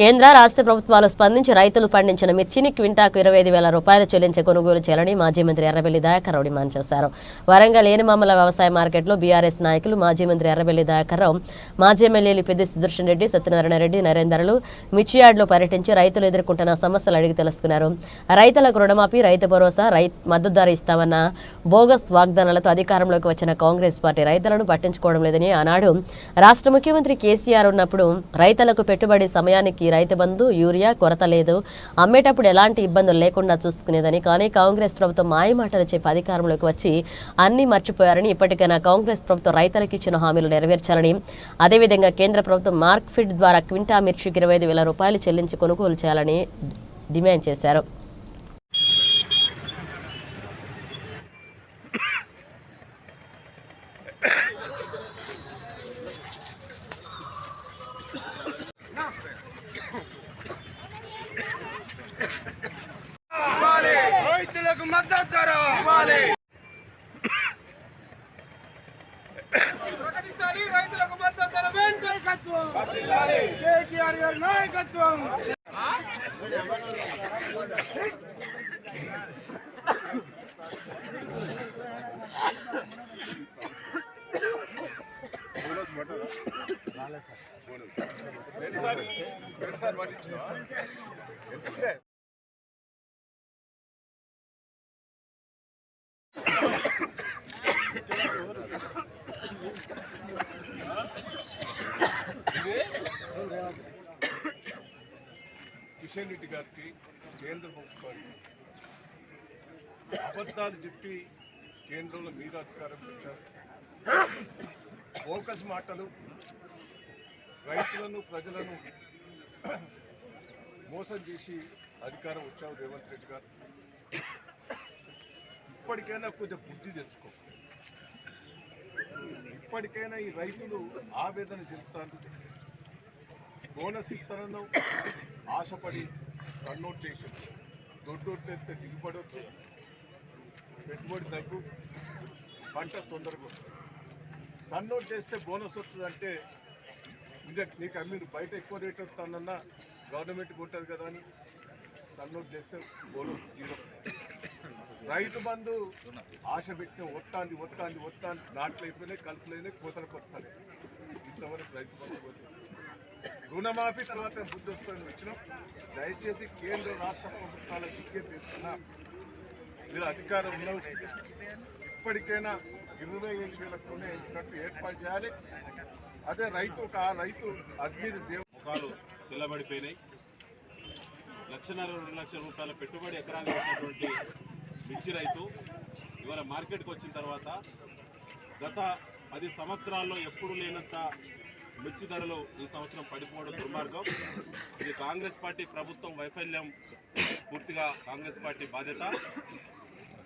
కేంద్ర రాష్ట్ర ప్రభుత్వాలు స్పందించి రైతులు పండించిన మిర్చిని క్వింటాకు ఇరవై ఐదు వేల రూపాయలు చెల్లించి కొనుగోలు చేయాలని మాజీ మంత్రి ఎర్రబెల్లి దయాకర్రావు డిమాండ్ చేశారు. వరంగల్ ఏనిమామల వ్యవసాయ మార్కెట్లో బీఆర్ఎస్ నాయకులు మాజీ మంత్రి ఎర్రబెల్లి దయాకర్రావు మాజీ ఎమ్మెల్యేలు పెద్ది సుదర్శన్ రెడ్డి సత్యనారాయణ రెడ్డి నరేందర్లు మిర్చి యార్డులో పర్యటించి రైతులు ఎదుర్కొంటున్న సమస్యలు అడిగి తెలుసుకున్నారు. రైతులకు రుణమాఫీ రైతు భరోసా రై మద్దతు ధర ఇస్తామన్న బోగస్ వాగ్దానాలతో అధికారంలోకి వచ్చిన కాంగ్రెస్ పార్టీ రైతులను పట్టించుకోవడం లేదని ఆనాడు రాష్ట్ర ముఖ్యమంత్రి కేసీఆర్ ఉన్నప్పుడు రైతులకు పెట్టుబడి సమయానికి రైతు బంధు యూరియా కొరత లేదు. అమ్మేటప్పుడు ఎలాంటి ఇబ్బందులు లేకుండా చూసుకునేదని కానీ కాంగ్రెస్ ప్రభుత్వం మాయమాటలు చెప్పి అధికారంలోకి వచ్చి అన్ని మర్చిపోయారని ఇప్పటికైనా కాంగ్రెస్ ప్రభుత్వం రైతులకు ఇచ్చిన హామీలు నెరవేర్చాలని. అదేవిధంగా కేంద్ర ప్రభుత్వం మార్క్ ఫిడ్ ద్వారా క్వింటా మిర్చికి ఇరవై ఐదు వేల రూపాయలు చెల్లించి కొనుగోలు చేయాలని డిమాండ్ చేశారు రైతులకు మద్దతు ధర ఇవ్వాలి. ప్రకటించాలి. రైతులకు మద్దతు. ధర వెంటనే కేటీఆర్ గారి నాయకత్వం. కిషన్ రెడ్డి గారికి కేంద్ర ప్రభుత్వానికి అబద్ధాలు చెప్పి కేంద్రంలో మీద అధికారం పెట్టారు. ఫోకస్ మాటలు రైతులను ప్రజలను మోసం చేసి అధికారం వచ్చావు రేవంత్ రెడ్డి గారు. ఇప్పటికైనా కొంచెం బుద్ధి తెచ్చుకో. ఇప్పటికైనా ఈ రైతులు ఆవేదన చెందుతారు. బోనస్ ఇస్తానన్నావు. ఆశపడి కన్నోట్ చేసి దొడ్డొట్టేస్తే దిగుబడి వచ్చి పెట్టుబడి తగ్గు. పంట తొందరగా వస్తుంది. సన్నోట్ చేస్తే బోనస్ వస్తుందంటే ఇంకా నీకు మీరు బయట ఎక్కువ రేట్ వస్తానన్నా గవర్నమెంట్కి ఉంటుంది కదా అని సన్నోట్ చేస్తే బోనస్ జీరో. రైతు బంధు ఆశ పెట్టిన ఒత్తాంది ఒత్తాంది ఒత్తాంది నాట్లు అయిపోయినాయి కలుపులైనాయి కోతలకు వస్తాయి. ఇంతవరకు రైతు బంధు పోతుంది. రుణమాఫీ తర్వాత బుద్ధిస్తాను వచ్చినాం దయచేసి కేంద్ర రాష్ట్ర ప్రభుత్వాల విజ్ఞప్తి చేస్తున్నా మీరు అధికారం ఉన్న ఇప్పటికైనా ఇరవై ఐదు వేల కొనే ఇచ్చినట్టు ఏర్పాటు చేయాలి. అదే రైతు ఒక ఆ రైతు అగ్ని దేవుడు ముఖాలు తెల్లబడిపోయినాయి. లక్షన్నర రెండు లక్షల రూపాయల పెట్టుబడి ఎకరానికి పెట్టినటువంటి మిర్చి రైతు ఇవాళ మార్కెట్కి వచ్చిన తర్వాత గత పది సంవత్సరాల్లో ఎప్పుడు లేనంత మిర్చి ధరలు ఈ సంవత్సరం పడిపోవడం దుర్మార్గం. ఇది కాంగ్రెస్ పార్టీ ప్రభుత్వం వైఫల్యం పూర్తిగా కాంగ్రెస్ పార్టీ బాధ్యత.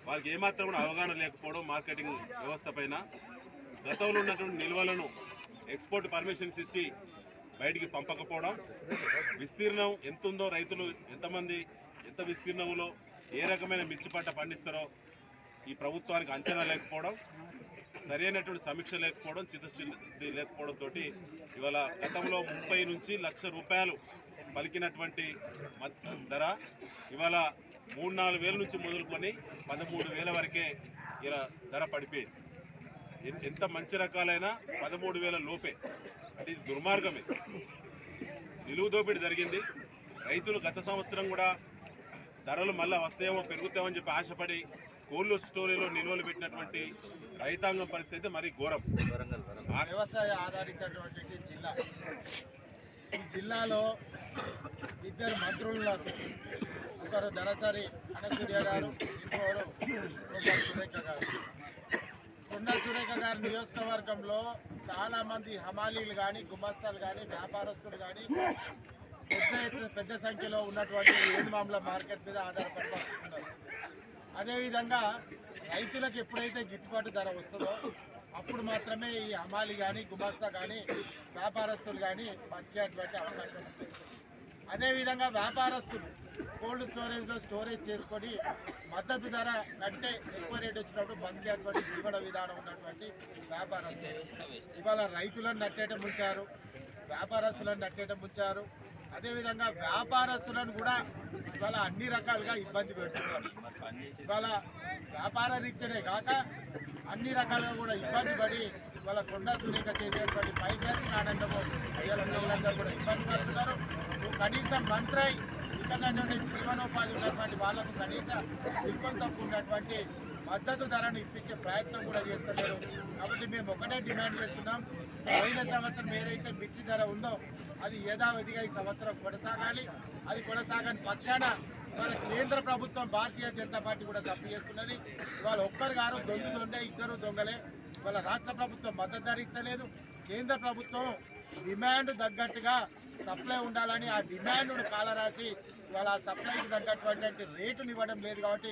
వాళ్ళకి ఏమాత్రం కూడా అవగాహన లేకపోవడం మార్కెటింగ్ వ్యవస్థ పైన. గతంలో ఉన్నటువంటి నిల్వలను ఎక్స్పోర్ట్ పర్మిషన్స్ ఇచ్చి బయటికి పంపకపోవడం. విస్తీర్ణం ఎంత ఉందో రైతులు ఎంతమంది ఎంత విస్తీర్ణంలో ఏ రకమైన మిర్చి పంట పండిస్తారో ఈ ప్రభుత్వానికి అంచనా లేకపోవడం. సరైనటువంటి సమీక్ష లేకపోవడం చిత్తశుద్ధి లేకపోవడంతో ఇవాళ గతంలో ముప్పై నుంచి లక్ష రూపాయలు పలికినటువంటి ధర ఇవాళ మూడు నాలుగు వేల నుంచి మొదలుకొని పదమూడు వేల వరకే ఇలా ధర పడిపోయింది. ఎంత మంచి రకాలైనా పదమూడు వేల లోపే. అంటే ఇది దుర్మార్గమే. నిలువు దోపిడీ జరిగింది. రైతులు గత సంవత్సరం కూడా ధరలు మళ్ళీ వస్తాయేమో పెరుగుతామని చెప్పి ఆశపడి కోల్డ్ స్టోరీలో నిల్వలు పెట్టినటువంటి రైతాంగం పరిస్థితి అయితే మరీ ఘోరం. ఆ- వ్యవసాయ ఆధారితటువంటి జిల్లా. ఈ జిల్లాలో ఇద్దరు మంత్రులు ఉన్నారు. ఒకరు ధనసరి అనసూర్య గారు ఇంకోరు సురేఖ గారు. కొండ సురేఖ గారి నియోజకవర్గంలో చాలా మంది హమాలీలు కానీ గుమస్తాలు కానీ వ్యాపారస్తులు కానీ పెద్ద పెద్ద సంఖ్యలో ఉన్నటువంటి ఏడుమాముల మార్కెట్ మీద ఆధారపడి వస్తున్నారు. అదేవిధంగా రైతులకు ఎప్పుడైతే గిట్టుబాటు ధర వస్తుందో అప్పుడు మాత్రమే ఈ హమాలి కానీ గుమాస్తా కానీ వ్యాపారస్తులు కానీ బతికేటువంటి అవకాశం ఉంటుంది అదేవిధంగా వ్యాపారస్తులు కోల్డ్ స్టోరేజ్లో స్టోరేజ్ చేసుకొని మద్దతు ధర కంటే ఎక్కువ రేట్ వచ్చినప్పుడు బతికేటువంటి జీవన విధానం ఉన్నటువంటి వ్యాపారస్తులు. ఇవాళ రైతులను నట్టేట ముంచారు వ్యాపారస్తులను నట్టేట ముంచారు అదేవిధంగా వ్యాపారస్తులను కూడా ఇవాళ అన్ని రకాలుగా ఇబ్బంది పెడుతున్నారు. ఇవాళ వ్యాపార రీత్యనే కాక అన్ని రకాలుగా కూడా ఇబ్బంది పడి ఇవాళ కొండ సురేఖ చేసేటువంటి పైశాచిక ఆనందము అయ్యాలందరూ కూడా ఇబ్బంది పడుతున్నారు. కనీసం మంత్రై ఇక్కడ జీవనోపాధి ఉన్నటువంటి వాళ్ళకు కనీస ఇబ్బంది తక్కువ ఉన్నటువంటి మద్దతు ధరను ఇప్పించే ప్రయత్నం కూడా చేస్తలేరు. కాబట్టి మేము ఒకటే డిమాండ్ చేస్తున్నాం. పోయిన సంవత్సరం ఏదైతే మిర్చి ధర ఉందో అది యథావిధిగా ఈ సంవత్సరం కొనసాగాలి. అది కొనసాగని పక్షాన ఇవాళ కేంద్ర ప్రభుత్వం భారతీయ జనతా పార్టీ కూడా తప్పు చేస్తున్నది. ఇవాళ ఒక్కరు గారు దొంగ దొండే ఇద్దరు దొంగలే. ఇవాళ రాష్ట్ర ప్రభుత్వం మద్దతు ధరిస్తలేదు కేంద్ర ప్రభుత్వం డిమాండ్ తగ్గట్టుగా సప్లై ఉండాలని ఆ డిమాండ్ను కాలరాసి ఇవాళ ఆ సప్లైకి తగ్గటువంటి రేటుని ఇవ్వడం లేదు కాబట్టి